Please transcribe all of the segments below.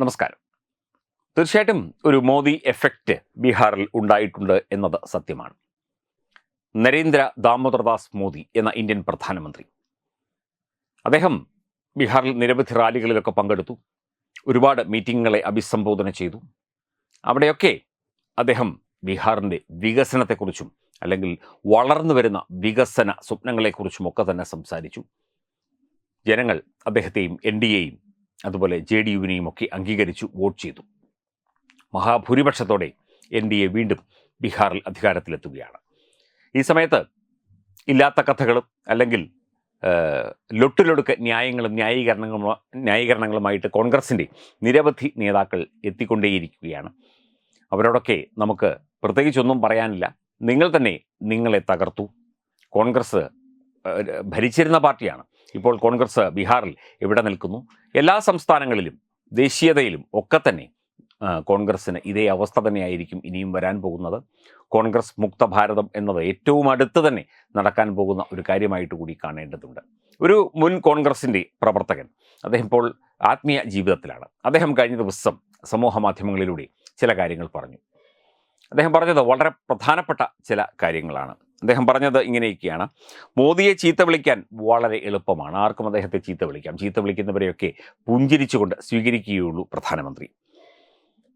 നമസ്കാരം. തീർച്ചയായിട്ടും ഒരു മോദി എഫക്റ്റ് ബീഹാറിൽ ഉണ്ടായിട്ടുണ്ട് എന്നത് സത്യമാണ്. നരേന്ദ്ര ദാമോദർദാസ് മോദി എന്ന ഇന്ത്യൻ പ്രധാനമന്ത്രി. അദ്ദേഹം ബീഹാറിൽ നിരവധി റാലികളിലൊക്കെ പങ്കെടുത്തു. ഒരുപാട് മീറ്റിങ്ങുകളെ അഭിസംബോധന ചെയ്തു. അവിടെയൊക്കെ അദ്ദേഹം ബീഹാറിന്റെ വികസനത്തെക്കുറിച്ചും അല്ലെങ്കിൽ വളർന്നു വരുന്ന വികസന സ്വപ്നങ്ങളെക്കുറിച്ചും ഒക്കെ തന്നെ സംസാരിച്ചു. ജനങ്ങൾ അദ്ദേഹത്തെയും എൻ ഡി എയും അതുപോലെ ജെ ഡി യുവിനെയും ഒക്കെ അംഗീകരിച്ചു വോട്ട് ചെയ്തു. മഹാഭൂരിപക്ഷത്തോടെ എൻ ഡി എ വീണ്ടും ബീഹാറിൽ അധികാരത്തിലെത്തുകയാണ്. ഈ സമയത്ത് ഇല്ലാത്ത കഥകളും അല്ലെങ്കിൽ ലൊട്ടിലൊടുക്ക ന്യായങ്ങളും ന്യായീകരണങ്ങളും ന്യായീകരണങ്ങളുമായിട്ട് കോൺഗ്രസിന്റെ നിരവധി നേതാക്കൾ എത്തിക്കൊണ്ടേയിരിക്കുകയാണ്. അവരോടൊക്കെ നമുക്ക് പ്രത്യേകിച്ചൊന്നും പറയാനില്ല. നിങ്ങൾ തന്നെ നിങ്ങളെ തകർത്തു. കോൺഗ്രസ് ഭരിച്ചിരുന്ന പാർട്ടിയാണ്. ഇപ്പോൾ കോൺഗ്രസ് ബീഹാറിൽ ഇവിടെ നിൽക്കുന്നു. എല്ലാ സംസ്ഥാനങ്ങളിലും ദേശീയതയിലും ഒക്കെ തന്നെ കോൺഗ്രസ്സിന് ഇതേ അവസ്ഥ തന്നെയായിരിക്കും ഇനിയും വരാൻ പോകുന്നത്. കോൺഗ്രസ് മുക്ത ഭാരതം എന്നത് ഏറ്റവും അടുത്ത് തന്നെ നടക്കാൻ പോകുന്ന ഒരു കാര്യമായിട്ട് കൂടി കാണേണ്ടതുണ്ട്. ഒരു മുൻ കോൺഗ്രസിന്റെ പ്രവർത്തകൻ അദ്ദേഹം ഇപ്പോൾ ആത്മീയ ജീവിതത്തിലാണ്. അദ്ദേഹം കഴിഞ്ഞ ദിവസം സമൂഹ മാധ്യമങ്ങളിലൂടെ ചില കാര്യങ്ങൾ പറഞ്ഞു. അദ്ദേഹം പറഞ്ഞത് വളരെ പ്രധാനപ്പെട്ട ചില കാര്യങ്ങളാണ്. അദ്ദേഹം പറഞ്ഞത് ഇങ്ങനെയൊക്കെയാണ്. മോദിയെ ചീത്ത വിളിക്കാൻ വളരെ എളുപ്പമാണ്. ആർക്കും അദ്ദേഹത്തെ ചീത്ത വിളിക്കാം. ചീത്ത വിളിക്കുന്നവരെയൊക്കെ പുഞ്ചിരിച്ചുകൊണ്ട് സ്വീകരിക്കുകയുള്ളൂ പ്രധാനമന്ത്രി.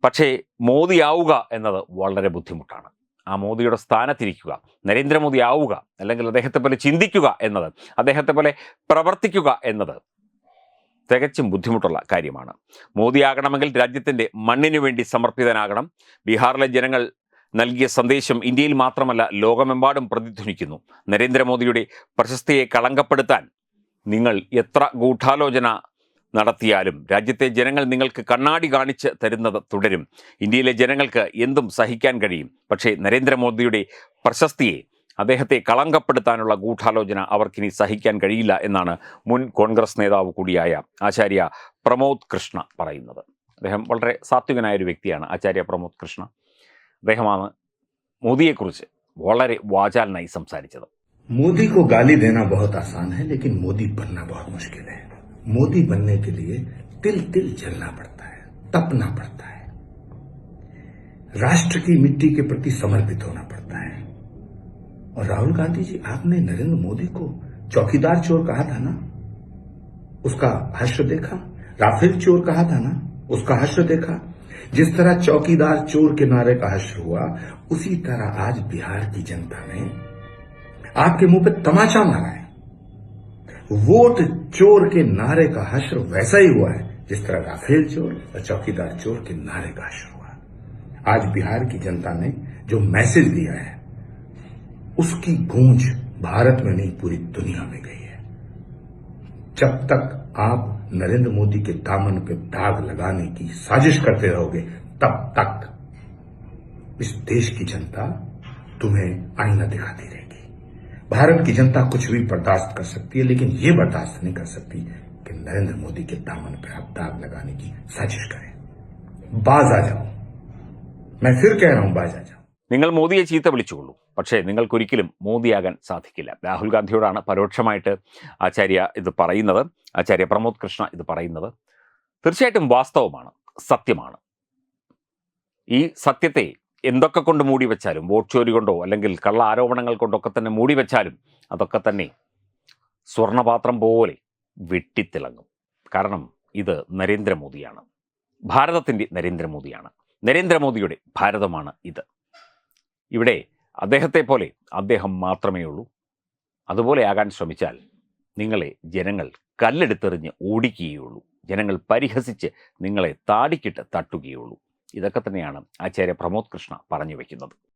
പക്ഷേ മോദിയാവുക എന്നത് വളരെ ബുദ്ധിമുട്ടാണ്. ആ മോദിയുടെ സ്ഥാനത്തിരിക്കുക നരേന്ദ്രമോദി ആവുക അല്ലെങ്കിൽ അദ്ദേഹത്തെ പോലെ ചിന്തിക്കുക എന്നത് അദ്ദേഹത്തെ പോലെ പ്രവർത്തിക്കുക എന്നത് തികച്ചും ബുദ്ധിമുട്ടുള്ള കാര്യമാണ്. മോദിയാകണമെങ്കിൽ രാജ്യത്തിന്റെ മണ്ണിനു വേണ്ടി സമർപ്പിതനാകണം. ബീഹാറിലെ ജനങ്ങൾ നൽകിയ സന്ദേശം ഇന്ത്യയിൽ മാത്രമല്ല ലോകമെമ്പാടും പ്രതിധ്വനിക്കുന്നു. നരേന്ദ്രമോദിയുടെ പ്രശസ്തിയെ കളങ്കപ്പെടുത്താൻ നിങ്ങൾ എത്ര ഗൂഢാലോചന നടത്തിയാലും രാജ്യത്തെ ജനങ്ങൾ നിങ്ങൾക്ക് കണ്ണാടി കാണിച്ച് തരുന്നത് തുടരും. ഇന്ത്യയിലെ ജനങ്ങൾക്ക് എന്തും സഹിക്കാൻ കഴിയും. പക്ഷേ നരേന്ദ്രമോദിയുടെ പ്രശസ്തിയെ അദ്ദേഹത്തെ കളങ്കപ്പെടുത്താനുള്ള ഗൂഢാലോചന അവർക്കിനി സഹിക്കാൻ കഴിയില്ല എന്നാണ് മുൻ കോൺഗ്രസ് നേതാവ് കൂടിയായ ആചാര്യ പ്രമോദ് കൃഷ്ണ പറയുന്നത്. അദ്ദേഹം വളരെ സാത്വികനായ ഒരു വ്യക്തിയാണ് ആചാര്യ പ്രമോദ് കൃഷ്ണ. അദ്ദേഹമാണ് മോദിയെക്കുറിച്ച് വളരെ വാചാലനായി സംസാരിച്ചത് मोदी को गाली देना बहुत आसान है लेकिन मोदी बनना बहुत मुश्किल है मोदी बनने के लिए तिल तिल जलना पड़ता है तपना पड़ता है राष्ट्र की मिट्टी के प्रति समर्पित होना पड़ता है और राहुल गांधी जी आपने नरेंद्र मोदी को चौकीदार चोर कहा था ना उसका हश्र देखा राफेल चोर कहा था ना उसका हश्र देखा जिस तरह चौकीदार चोर के नारे का हश्र हुआ, उसी तरह आज बिहार की जनता ने आपके मुँह पे तमाचा मारा है। वोट चोर के नारे का हश्र वैसा ही हुआ है, जिस तरह राफेल चोर और चौकीदार चोर के नारे का हश्र हुआ। आज बिहार की जनता ने जो मैसेज दिया है, उसकी गूंज भारत में नहीं, पूरी दुनिया में गई है। जब तक आप नरेंद्र मोदी के दामन पे दाग लगाने की साजिश करते रहोगे, तब तक इस देश की जनता तुम्हें आईना दिखाती रहेगी। भारत की जनता कुछ भी बर्दाश्त कर सकती है, लेकिन ये बर्दाश्त नहीं कर सकती कि नरेंद्र मोदी के दामन पे आप दाग लगाने की साजिश करें। बाज आ जाओ। मैं फिर कह रहा हूँ, बाज आ जाओ। നിങ്ങൾ മോദിയെ ചീത്ത വിളിച്ചുകൊള്ളൂ. പക്ഷേ നിങ്ങൾക്കൊരിക്കലും മോദിയാകാൻ സാധിക്കില്ല. രാഹുൽ ഗാന്ധിയോടാണ് പരോക്ഷമായിട്ട് ആചാര്യ ഇത് പറയുന്നത്. ആചാര്യ പ്രമോദ് കൃഷ്ണ ഇത് പറയുന്നത്. തീർച്ചയായിട്ടും വാസ്തവമാണ്. സത്യമാണ്. ഈ സത്യത്തെ എന്തൊക്കെ കൊണ്ട് മൂടി വെച്ചാലും വോട്ട് ചോരി കൊണ്ടോ അല്ലെങ്കിൽ കള്ള ആരോപണങ്ങൾ കൊണ്ടൊക്കെ തന്നെ മൂടി വെച്ചാലും അതൊക്കെ തന്നെ സ്വർണപാത്രം പോലെ വെട്ടിത്തിളങ്ങും. കാരണം ഇത് നരേന്ദ്രമോദിയാണ്. ഭാരതത്തിന്റെ നരേന്ദ്രമോദിയാണ്. നരേന്ദ്രമോദിയുടെ ഭാരതമാണ് ഇത്. ഇവിടെ അദ്ദേഹത്തെ പോലെ അദ്ദേഹം മാത്രമേ ഉള്ളൂ. അതുപോലെ ആകാൻ ശ്രമിച്ചാൽ നിങ്ങളെ ജനങ്ങൾ കല്ലെടുത്തെറിഞ്ഞ് ഓടിക്കുകയുള്ളൂ. ജനങ്ങൾ പരിഹസിച്ച് നിങ്ങളെ താടിക്കിട്ട് തട്ടുകയുള്ളൂ. ഇതൊക്കെ തന്നെയാണ് ആചാര്യ പ്രമോദ് കൃഷ്ണ പറഞ്ഞു വയ്ക്കുന്നത്